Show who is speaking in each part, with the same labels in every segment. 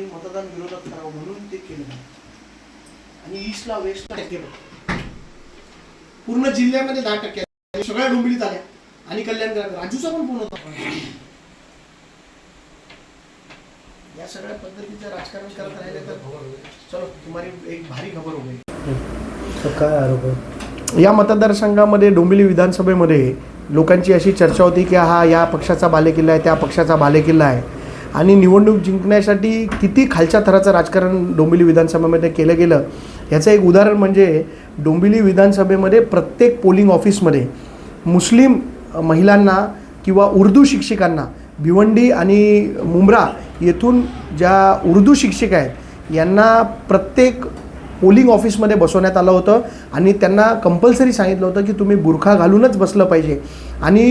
Speaker 1: आणि मतदान विरोधात करावं म्हणून ते केलं नाही. आणि ईस्टला वेस्टला टक्के पूर्ण जिल्ह्यामध्ये दहा टक्के. सगळ्या डोंबिवलीत आल्या. आणि कल्याण राजूचा पण फोन होता. या सगळ्या पद्धतीचं राजकारण करत राहिले तर चलो तुम्हाला एक भारी खबर हो गई.
Speaker 2: काय आरोप
Speaker 1: या मतदारसंघामध्ये डोंबिवली विधानसभेमध्ये लोकांची अशी चर्चा होती की हा या पक्षाचा बालेकिल्ला आहे त्या पक्षाचा बालेकिल्ला आहे. आणि निवडणूक जिंकण्यासाठी किती खालच्या थराचं राजकारण डोंबिवली विधानसभेमध्ये केलं गेलं याचं एक उदाहरण म्हणजे डोंबिवली विधानसभेमध्ये प्रत्येक पोलिंग ऑफिसमध्ये मुस्लिम महिलांना किंवा उर्दू शिक्षिकांना भिवंडी आणि मुंब्रा येथून ज्या उर्दू शिक्षिका आहेत यांना प्रत्येक पोलिंग ऑफिसमध्ये बसवण्यात आलं होतं आणि त्यांना कंपल्सरी सांगितलं होतं की तुम्ही बुरखा घालूनच बसलं पाहिजे. आणि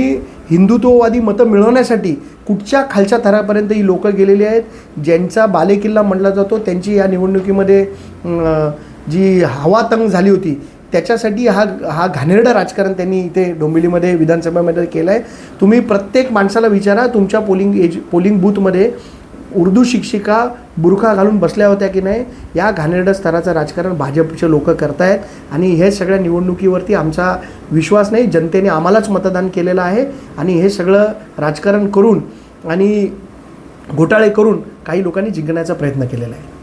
Speaker 1: हिंदुत्ववादी मतं मिळवण्यासाठी कुठच्या खालच्या थरापर्यंत ही लोकं गेलेली आहेत ज्यांचा बालेकिल्ला म्हटला जातो त्यांची या निवडणुकीमध्ये जी हवा तंग झाली होती त्याच्यासाठी हा हा घाणेरडं राजकारण त्यांनी इथे डोंबिवलीमध्ये विधानसभेमध्ये केलं आहे तुम्ही प्रत्येक माणसाला विचारा तुमच्या पोलिंग एज पोलिंग बूथमध्ये उर्दू शिक्षिका बुरखा घालून बसल्या होत्या की नाही या घाणेरड स्तराचं राजकारण भाजपचे लोक करतायत आणि हे सगळ्या निवडणुकीवरती आमचा विश्वास नाही जनतेने आम्हालाच मतदान केलेलं आहे आणि हे सगळं राजकारण करून आणि घोटाळे करून काही लोकांनी जिंकण्याचा प्रयत्न केलेला आहे.